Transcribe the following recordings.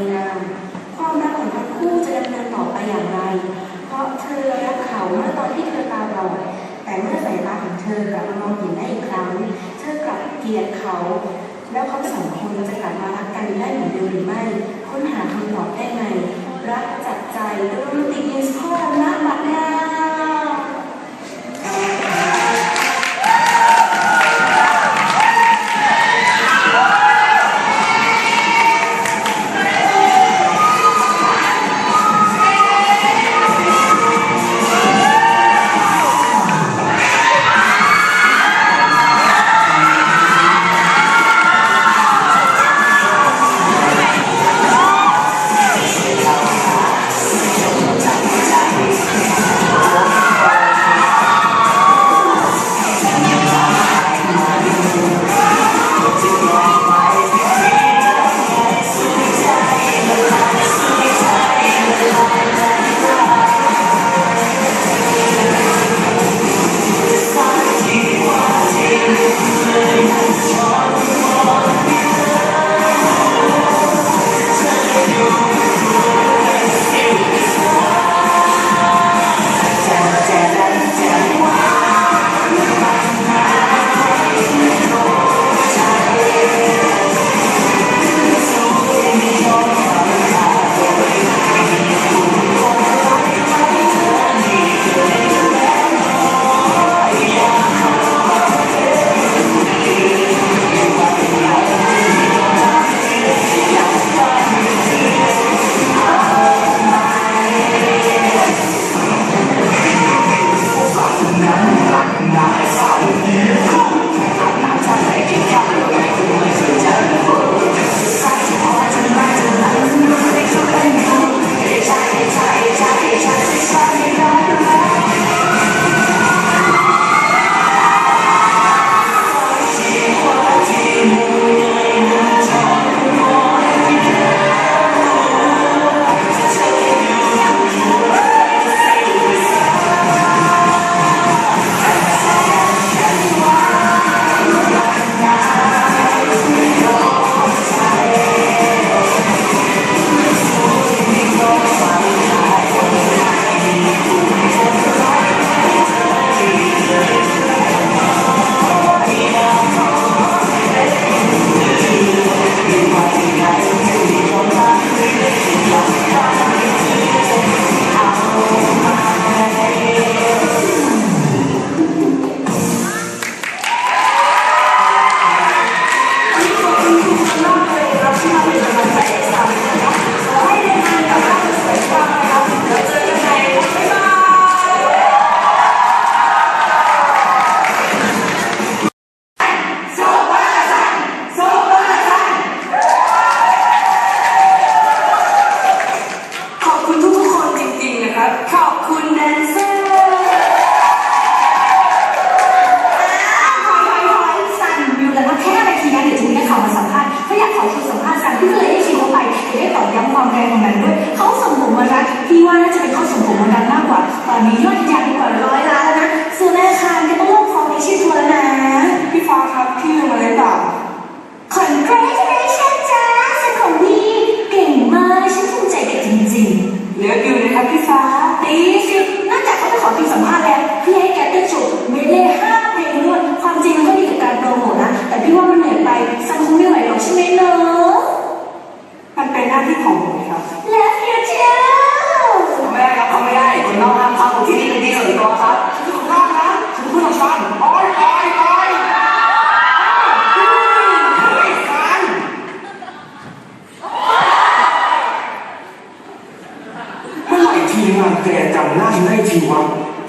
บอดใจงามความรักของทั้งคู่จะดำเนินต่อไปอย่างไร เพราะเธอรักเขาเมื่อตอนที่เธอตาบอดแต่เมื่อสายตาของเธอกลับมามองเห็นได้อีกครั้ง เธอกลับเกลียดเขา แล้วเขาสองคนจะกลับมารักกันได้เหมือนเดิมหรือไม่ ค้นหาคำตอบได้ไหมรักจับใจโรแมนติกมิวสิควลนะบัดน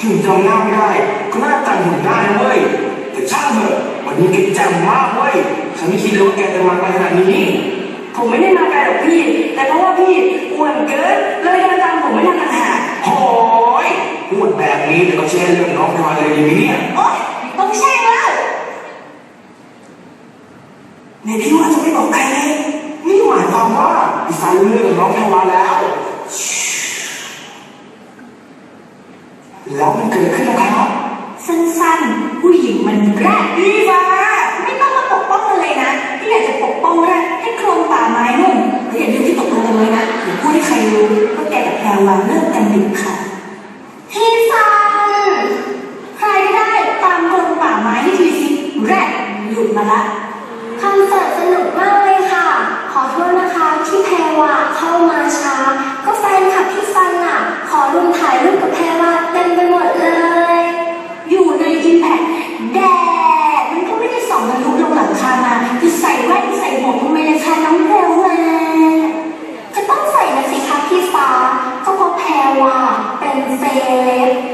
ถึงจำหน้าไม่ได้ ก็น่าจำผมได้นะเว้ยแต่ช่างเถอะวันนี้แกแจ่มมากเว้ยฉันไม่คิดเลยว่าแกจะมาไกลขนาดนี้ผมไม่ได้มาไกลหรอกพี่ แต่เพราะว่าพี่อ้วนเกินเลยเดินตามผมไม่ทันต่างหากโอ้ยพูดแบบนี้เดี๋ยวก็แช่เรื่องน้องพลอยเลยดีไหมเนี่ยโอ๊ยต้องแช่งแล้วในพี่ว่าจะไม่บอกใครเลยนี่หมายความว่าอีสานรู้เรื่องกับน้องแพรวาแล้ว แล้วมันเกิดขึ้นแล้วครับ สั้นๆ ผู้หญิงมันแรกดีฟ้าไม่ต้องมาปกป้องเลยนะ ที่อยากจะปกป้องแรกให้โครงป่าไม้นุ่มแต่อย่าลืมที่ตกลงกันไว้นะอย่าพูดให้ใครรู้ว่าแกกับแพรวาเลิกกันเด็ดค่ะ Save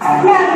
Yeah.